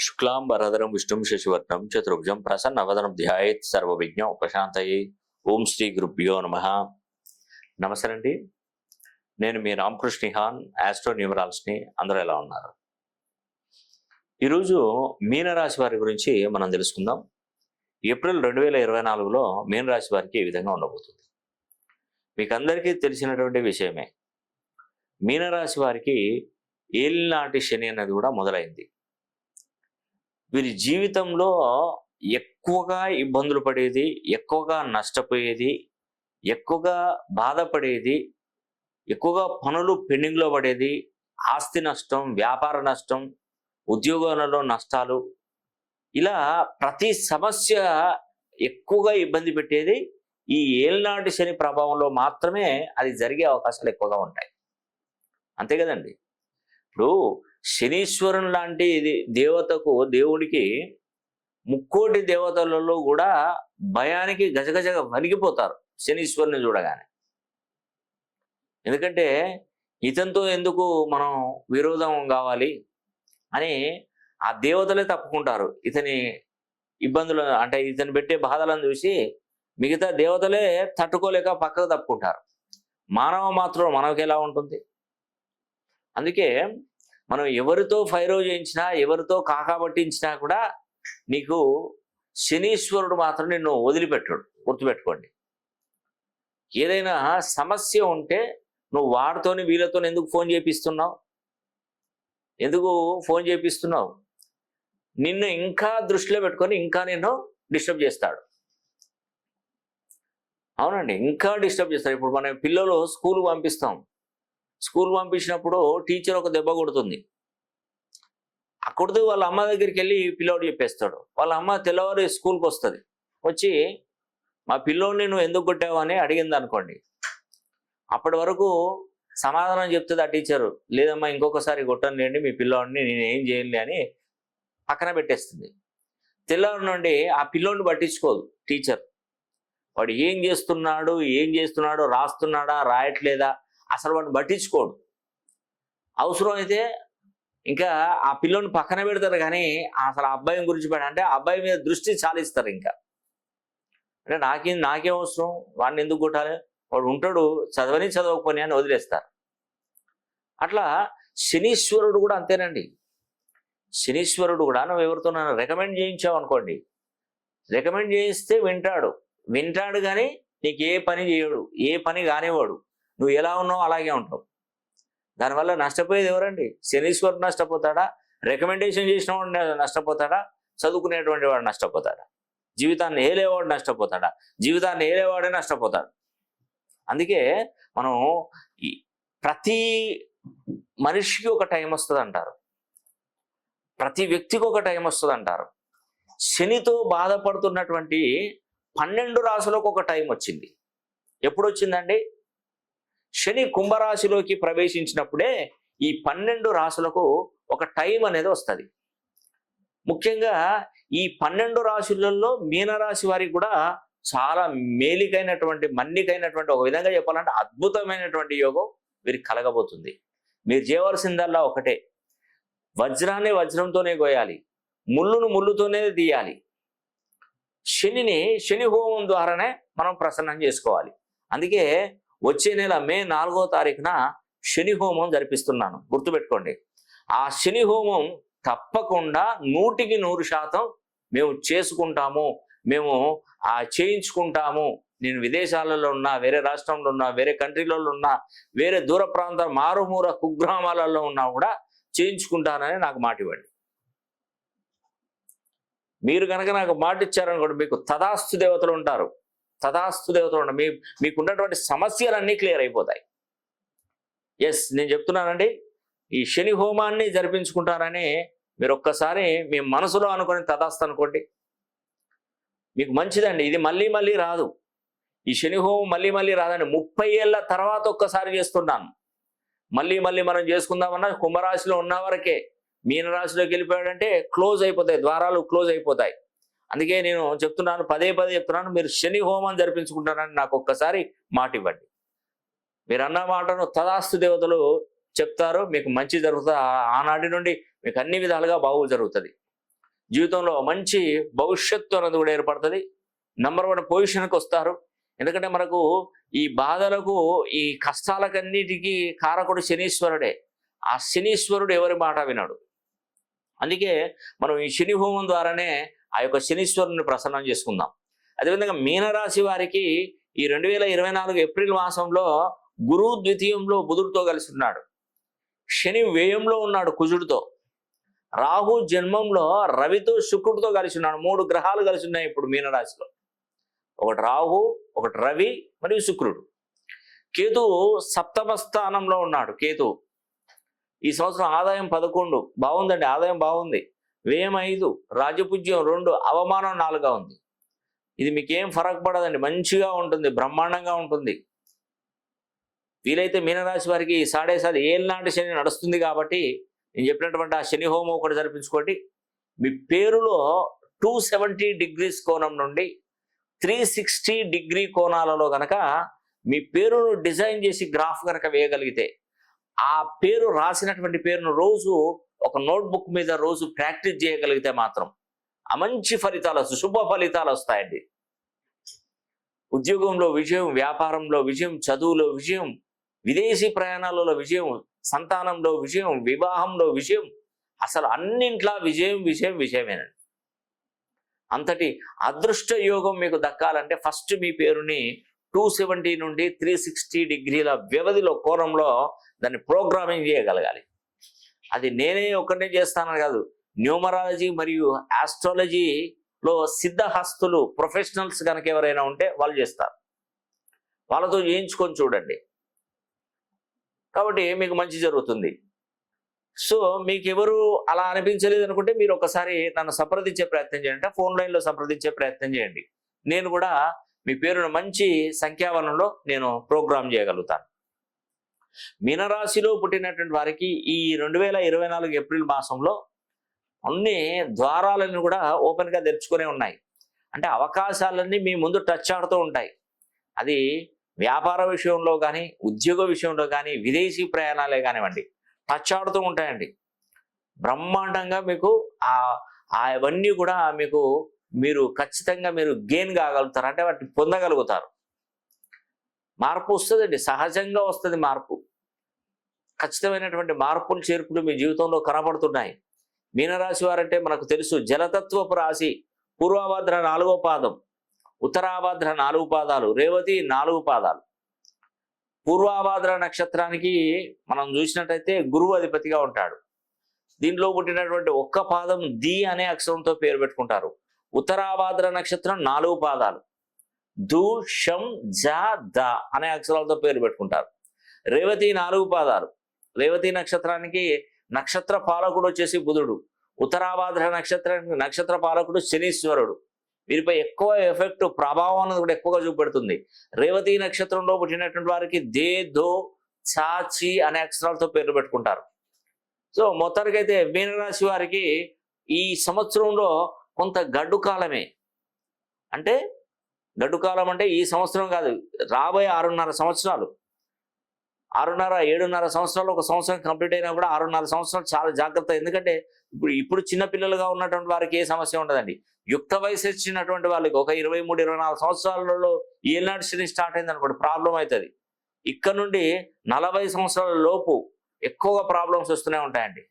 శుక్లాంబరధరం విష్ణుం శశివర్ణం చతుర్భుజం ప్రసన్నవదనం ధ్యాయేత్ సర్వవిజ్ఞ ఉపశాంతయే ఓం శ్రీ గురుభ్యో నమ నమస్తే అండి నేను మీ రామకృష్ణ హాన్ అందరూ ఎలా ఉన్నారు? ఈరోజు మీనరాశి వారి గురించి మనం తెలుసుకుందాం. ఏప్రిల్ రెండు వేల ఇరవై నాలుగులో మీనరాశి వారికి ఈ విధంగా ఉండబోతుంది? మీకు అందరికీ తెలిసినటువంటి విషయమే. మీనరాశి వారికి ఏలినాటి శని అనేది కూడా మొదలైంది. వీరి జీవితంలో ఎక్కువగా ఇబ్బందులు పడేది ఎక్కువగా నష్టపోయేది ఎక్కువగా బాధపడేది ఎక్కువగా పనులు పెండింగ్లో పడేది ఆస్తి నష్టం వ్యాపార నష్టం ఉద్యోగాలలో నష్టాలు ఇలా ప్రతి సమస్య ఎక్కువగా ఇబ్బంది పెట్టేది ఈ ఏలినాటి శని ప్రభావంలో మాత్రమే అది జరిగే అవకాశాలు ఎక్కువగా ఉంటాయి. అంతే కదండి? ఇప్పుడు శనీశ్వరుని లాంటి ఇది దేవతకు దేవుడికి ముక్కోటి దేవతలలో కూడా భయానికి గజగజగా వణిగిపోతారు శనీశ్వరుని చూడగానే. ఎందుకంటే ఇతనితో ఎందుకు మనం విరోధం కావాలి అని ఆ దేవతలే తప్పుకుంటారు. ఇతని ఇబ్బందులు అంటే ఇతను పెట్టే బాధలను చూసి మిగతా దేవతలే తట్టుకోలేక పక్కకు తప్పుకుంటారు. మానవ మాత్రం మనకి ఎలా ఉంటుంది? అందుకే మనం ఎవరితో ఫైరో చేయించినా ఎవరితో కాకాబట్టించినా కూడా నీకు శనీశ్వరుడు మాత్రం నిన్ను వదిలిపెట్టాడు. గుర్తుపెట్టుకోండి. ఏదైనా సమస్య ఉంటే నువ్వు వాడితోని వీళ్ళతో ఎందుకు ఫోన్ చేపిస్తున్నావు? ఎందుకు ఫోన్ చేపిస్తున్నావు? నిన్ను ఇంకా దృష్టిలో పెట్టుకొని ఇంకా నేను డిస్టర్బ్ చేస్తాడు. అవునండి ఇంకా డిస్టర్బ్ చేస్తాడు. ఇప్పుడు మనం పిల్లలు స్కూల్ పంపిస్తాం. స్కూల్ పంపించినప్పుడు టీచర్ ఒక దెబ్బ కొడుతుంది. అక్కడితో వాళ్ళ అమ్మ దగ్గరికి వెళ్ళి పిల్లోడు చెప్పేస్తాడు. వాళ్ళ అమ్మ తెల్లవారు స్కూల్కి వస్తుంది వచ్చి మా పిల్లోడిని నువ్వు ఎందుకు కొట్టావు? అని అడిగింది అనుకోండి. అప్పటి వరకు సమాధానం చెప్తుంది ఆ టీచరు. లేదమ్మా ఇంకొకసారి కొట్టనులేండి మీ పిల్లోడిని నేను ఏం చేయనులే అని పక్కన పెట్టేస్తుంది. తెల్లవారి నుండి ఆ పిల్లోడిని పట్టించుకోదు టీచర్. వాడు ఏం చేస్తున్నాడు ఏం చేస్తున్నాడు రాస్తున్నాడా రాయట్లేదా? అసలు వాడిని పట్టించుకోడు. అవసరం అయితే ఇంకా ఆ పిల్లోని పక్కన పెడతారు కానీ అసలు ఆ అబ్బాయి గురించి పెడ అంటే అబ్బాయి మీద దృష్టి చాలిస్తారు ఇంకా. అంటే నాకేం నాకేం అవసరం? వాడిని ఎందుకు కొట్టాలి? వాడు ఉంటాడు చదవని చదవకపోని అని వదిలేస్తారు. అట్లా శనీశ్వరుడు కూడా అంతేనండి. శనీశ్వరుడు కూడా నువ్వు ఎవరితో రికమెండ్ చేయించావు అనుకోండి. రికమెండ్ చేయిస్తే వింటాడు. వింటాడు కానీ నీకు ఏ పని చేయడు. ఏ పని కానివాడు నువ్వు ఎలా ఉన్నావు అలాగే ఉంటావు. దానివల్ల నష్టపోయేది ఎవరండి? శనీశ్వరుడు నష్టపోతాడా? రికమెండేషన్ చేసిన వాడు నష్టపోతాడా? చదువుకునేటువంటి వాడు నష్టపోతాడా? జీవితాన్ని ఏలేవాడు నష్టపోతాడా? జీవితాన్ని ఏలేవాడే నష్టపోతాడు. అందుకే మనం ప్రతి మనిషికి ఒక టైం వస్తుంది అంటారు ప్రతి వ్యక్తికి ఒక టైం వస్తుంది అంటారు శనితో బాధపడుతున్నటువంటి పన్నెండు రాసులకు ఒక టైం వచ్చింది. ఎప్పుడు వచ్చిందండి శని కుంభరాశిలోకి ప్రవేశించినప్పుడే ఈ పన్నెండు రాశులకు ఒక టైం అనేది వస్తుంది. ముఖ్యంగా ఈ పన్నెండు రాశులలో మీనరాశి వారికి కూడా చాలా మేలికైనటువంటి మన్నికైనటువంటి ఒక విధంగా చెప్పాలంటే అద్భుతమైనటువంటి యోగం వీరికి కలగబోతుంది. మీరు చేయవలసిందల్లా ఒకటే. వజ్రాన్ని వజ్రంతోనే కోయాలి ముళ్ళును ముళ్ళుతోనే తీయాలి. శనిని శని హోమం ద్వారానే మనం ప్రసన్నం చేసుకోవాలి. అందుకే వచ్చే నెల మే నాలుగో తారీఖున శని హోమం జరిపిస్తున్నాను. గుర్తుపెట్టుకోండి. ఆ శని హోమం తప్పకుండా నూటికి నూరు శాతం మేము చేసుకుంటాము. మేము ఆ చేయించుకుంటాము. నేను విదేశాలలో ఉన్నా వేరే రాష్ట్రంలో ఉన్నా వేరే కంట్రీలలో ఉన్నా వేరే దూర ప్రాంత మారుమూర కుగ్రామాలలో ఉన్నా కూడా చేయించుకుంటానని నాకు మాట ఇవ్వండి. మీరు కనుక నాకు మాట ఇచ్చారనుకోండి మీకు తదాస్తు దేవతలు ఉంటారు. తదాస్తు దేవతలు మీ మీకు ఉన్నటువంటి సమస్యలన్నీ క్లియర్ అయిపోతాయి. ఎస్ నేను చెప్తున్నానండి. ఈ శని హోమాన్ని జరిపించుకుంటారని మీరు ఒక్కసారి మీ మనసులో అనుకొని తదాస్తు అనుకోండి. మీకు మంచిదండి. ఇది మళ్ళీ మళ్ళీ రాదు. ఈ శని హోమం మళ్ళీ మళ్ళీ రాదండి. ముప్పై ఏళ్ళ తర్వాత ఒక్కసారి చేస్తున్నాను. మళ్ళీ మళ్ళీ మనం చేసుకుందామన్నా కుంభరాశిలో ఉన్న వరకే. మీనరాశిలోకి వెళ్ళిపోయాడంటే క్లోజ్ అయిపోతాయి. ద్వారాలు క్లోజ్ అయిపోతాయి. అందుకే నేను చెప్తున్నాను పదే పదే చెప్తున్నాను మీరు శని హోమం జరిపించుకుంటారని నాకు ఒక్కసారి మాట ఇవ్వండి. మీరు అన్న మాటను తదాస్తు దేవతలు చెప్తారు మీకు మంచి జరుగుతుంది ఆనాటి నుండి మీకు అన్ని విధాలుగా బాగు జరుగుతుంది. జీవితంలో మంచి భవిష్యత్తు అనేది కూడా ఏర్పడుతుంది. నంబర్ వన్ పొజిషన్కి వస్తారు. ఎందుకంటే మనకు ఈ బాధలకు ఈ కష్టాలకన్నిటికీ కారకుడు శనీశ్వరుడే. ఆ శనీశ్వరుడు ఎవరి మాట వినాడు. అందుకే మనం ఈ శని హోమం ద్వారానే ఆ యొక్క శనీశ్వరుని ప్రసన్నం చేసుకుందాం. అదేవిధంగా మీనరాశి వారికి ఈ రెండు వేల ఇరవై నాలుగు ఏప్రిల్ మాసంలో గురువు ద్వితీయంలో బుధుడితో కలిసి ఉన్నాడు. శని వ్యయంలో ఉన్నాడు కుజుడితో. రాహు జన్మంలో రవితో శుక్రుడితో కలిసి ఉన్నాడు. మూడు గ్రహాలు కలిసి ఉన్నాయి ఇప్పుడు మీనరాశిలో. ఒకటి రాహు ఒకటి రవి మరియు శుక్రుడు. కేతు సప్తమ స్థానంలో ఉన్నాడు. కేతు. ఈ సంవత్సరం ఆదాయం పదకొండు. బాగుందండి ఆదాయం బాగుంది. వ్యయం ఐదు రాజపూజ్యం రెండు అవమానం నాలుగా ఉంది. ఇది మీకేం ఫరక్ పడదండి. మంచిగా ఉంటుంది బ్రహ్మాండంగా ఉంటుంది. వీలైతే మీనరాశి వారికి ఈ సాడే సాది ఏళ్ళనాటి శని నడుస్తుంది కాబట్టి నేను చెప్పినటువంటి ఆ శని హోమం ఒకటి జరిపించుకోండి. మీ పేరులో టూ సెవెంటీ డిగ్రీస్ కోణం నుండి త్రీ సిక్స్టీ డిగ్రీ కోణాలలో గనక మీ పేరును డిజైన్ చేసి గ్రాఫ్ కనుక వేయగలిగితే ఆ పేరు రాసినటువంటి పేరును రోజు ఒక నోట్బుక్ మీద రోజు ప్రాక్టీస్ చేయగలిగితే మాత్రం మంచి ఫలితాలు వస్తాయి. శుభ ఫలితాలు వస్తాయండి. ఉద్యోగంలో విజయం వ్యాపారంలో విజయం చదువులో విజయం విదేశీ ప్రయాణాలలో విజయం సంతానంలో విజయం వివాహంలో విజయం అసలు అన్నింట్లా విజయం విజయం విజయమేనండి. అంతటి అదృష్ట యోగం మీకు దక్కాలంటే ఫస్ట్ మీ పేరుని టూ సెవెంటీ నుండి త్రీ సిక్స్టీ డిగ్రీల వ్యవధిలో కోణంలో దాన్ని ప్రోగ్రామింగ్ చేయగలగాలి. అది నేనే ఒక్కనే చేస్తానని కాదు. న్యూమరాలజీ మరియు ఆస్ట్రాలజీలో సిద్ధహస్తులు ప్రొఫెషనల్స్ కనుక ఎవరైనా ఉంటే వాళ్ళు చేస్తారు. వాళ్ళతో చేయించుకొని చూడండి. కాబట్టి మీకు మంచి జరుగుతుంది. సో మీకు ఎవరు అలా అనిపించలేదు అనుకుంటే మీరు ఒకసారి నన్ను సంప్రదించే ప్రయత్నం చేయండి. ఫోన్ లైన్లో సంప్రదించే ప్రయత్నం చేయండి. నేను కూడా మీ పేరును మంచి సంఖ్యావనంలో నేను ప్రోగ్రామ్ చేయగలుగుతాను. మీనరాశిలో పుట్టినటువంటి వారికి ఈ రెండు వేల ఇరవై నాలుగు ఏప్రిల్ మాసంలో అన్ని ద్వారాలను కూడా ఓపెన్గా తెరుచుకునే ఉన్నాయి. అంటే అవకాశాలన్నీ మీ ముందు టచ్ ఆడుతూ ఉంటాయి. అది వ్యాపార విషయంలో కానీ ఉద్యోగ విషయంలో కానీ విదేశీ ప్రయాణాలే కానివ్వండి టచ్ ఆడుతూ ఉంటాయండి. బ్రహ్మాండంగా మీకు ఆ అవన్నీ కూడా మీకు మీరు ఖచ్చితంగా మీరు గెయిన్ కాగలుగుతారు. అంటే వాటిని పొందగలుగుతారు. మార్పు వస్తుందండి. సహజంగా వస్తుంది మార్పు. ఖచ్చితమైనటువంటి మార్పులు చేర్పులు మీ జీవితంలో కనబడుతున్నాయి. మీనరాశి వారంటే మనకు తెలుసు జలతత్వపు రాశి పూర్వాభద్ర నాలుగో పాదం ఉత్తరాభద్ర నాలుగు పాదాలు రేవతి నాలుగు పాదాలు. పూర్వాభాద్ర నక్షత్రానికి మనం చూసినట్టయితే గురువు అధిపతిగా ఉంటాడు. దీనిలో పుట్టినటువంటి ఒక్క పాదం ది అనే అక్షరంతో పేరు పెట్టుకుంటారు. ఉత్తరాభాద్ర నక్షత్రం నాలుగు పాదాలు. దు షం జ ద అనే అక్షరాలతో పేరు పెట్టుకుంటారు. రేవతి నాలుగు పాదాలు. రేవతి నక్షత్రానికి నక్షత్ర పాలకుడు వచ్చేసి బుధుడు. ఉత్తరాభాద్ర నక్షత్రానికి నక్షత్ర పాలకుడు శనీశ్వరుడు. వీరిపై ఎక్కువ ఎఫెక్ట్ ప్రభావం అనేది కూడా ఎక్కువగా చూపెడుతుంది. రేవతి నక్షత్రంలో పుట్టినటువంటి వారికి దే దో చాచి అనే అక్షరాలతో పేర్లు పెట్టుకుంటారు. సో మొత్తానికైతే మీనరాశి వారికి ఈ సంవత్సరంలో కొంత గడ్డు కాలమే. అంటే గడ్డు కాలం అంటే ఈ సంవత్సరం కాదు రాబోయే ఆరున్నర సంవత్సరాలు. ఆరున్నర ఏడున్నర సంవత్సరాలు ఒక సంవత్సరం కంప్లీట్ అయినా కూడా ఆరున్నర సంవత్సరాలు చాలా జాగ్రత్త. ఎందుకంటే ఇప్పుడు ఇప్పుడు చిన్నపిల్లలుగా ఉన్నటువంటి వారికి ఏ సమస్య ఉండదండి. యుక్త వయసు వచ్చినటువంటి వాళ్ళకి ఒక ఇరవై మూడు ఇరవై నాలుగు సంవత్సరాలలో ఏనాడు శ్రీ స్టార్ట్ అయింది అనుకోండి ప్రాబ్లం అవుతుంది. ఇక్కడ నుండి నలభై సంవత్సరాల లోపు ఎక్కువగా ప్రాబ్లమ్స్ వస్తూనే ఉంటాయండి.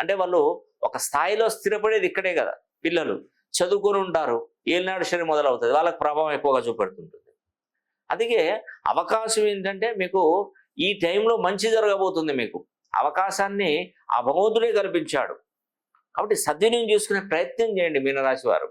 అంటే వాళ్ళు ఒక స్థాయిలో స్థిరపడేది ఇక్కడే కదా పిల్లలు. చదువుకొని ఉంటారు ఏలినాడు శని మొదలవుతుంది. వాళ్ళకి ప్రభావం ఎక్కువగా చూపెడుతుంటుంది. అందుకే అవకాశం ఏంటంటే మీకు ఈ టైంలో మంచి జరగబోతుంది మీకు. అవకాశాన్ని ఆ భగవంతుడే కల్పించాడు. కాబట్టి సద్వినియోగం చేసుకునే ప్రయత్నం చేయండి మీనరాశి వారు.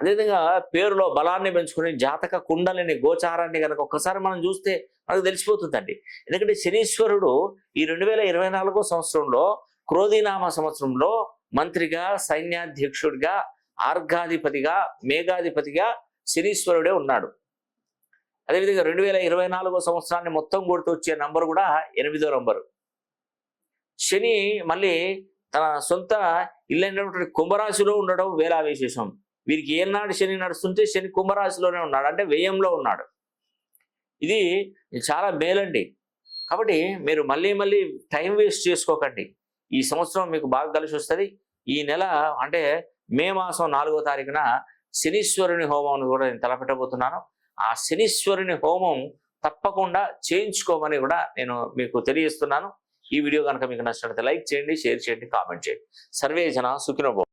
అదేవిధంగా పేరులో బలాన్ని పెంచుకుని జాతక కుండలిని గోచారాన్ని కనుక ఒక్కసారి మనం చూస్తే మనకు తెలిసిపోతుందండి. ఎందుకంటే శనీశ్వరుడు ఈ రెండు వేల ఇరవై నాలుగో సంవత్సరంలో క్రోధీనామ సంవత్సరంలో మంత్రిగా సైన్యాధ్యక్షుడిగా ఆర్ఘాధిపతిగా మేఘాధిపతిగా శనీశ్వరుడే ఉన్నాడు. అదేవిధంగా రెండు వేల ఇరవై నాలుగో సంవత్సరాన్ని మొత్తం కొడుతూ వచ్చే నంబర్ కూడా ఎనిమిదో నంబరు. శని మళ్ళీ తన సొంత ఇల్లైనటువంటి కుంభరాశిలో ఉండడం వేలా విశేషం వీరికి ఏనాడు శని నడుస్తుంటే శని కుంభరాశిలోనే ఉన్నాడు. అంటే వ్యయంలో ఉన్నాడు. ఇది చాలా మేలండి. కాబట్టి మీరు మళ్ళీ మళ్ళీ టైం వేస్ట్ చేసుకోకండి. ఈ సంవత్సరం మీకు బాగా కలిసి వస్తుంది. ఈ నెల అంటే మే మాసం నాలుగో తారీఖున శనీశ్వరుని హోమం కూడా నేను తలపెట్టబోతున్నాను. ఆ శనీశ్వరుని హోమం తప్పకుండా చేయించుకోమని కూడా నేను మీకు తెలియజేస్తున్నాను. ఈ వీడియో కనుక మీకు నచ్చినట్లయితే లైక్ చేయండి షేర్ చేయండి కామెంట్ చేయండి. సర్వే జన సుఖినోభవం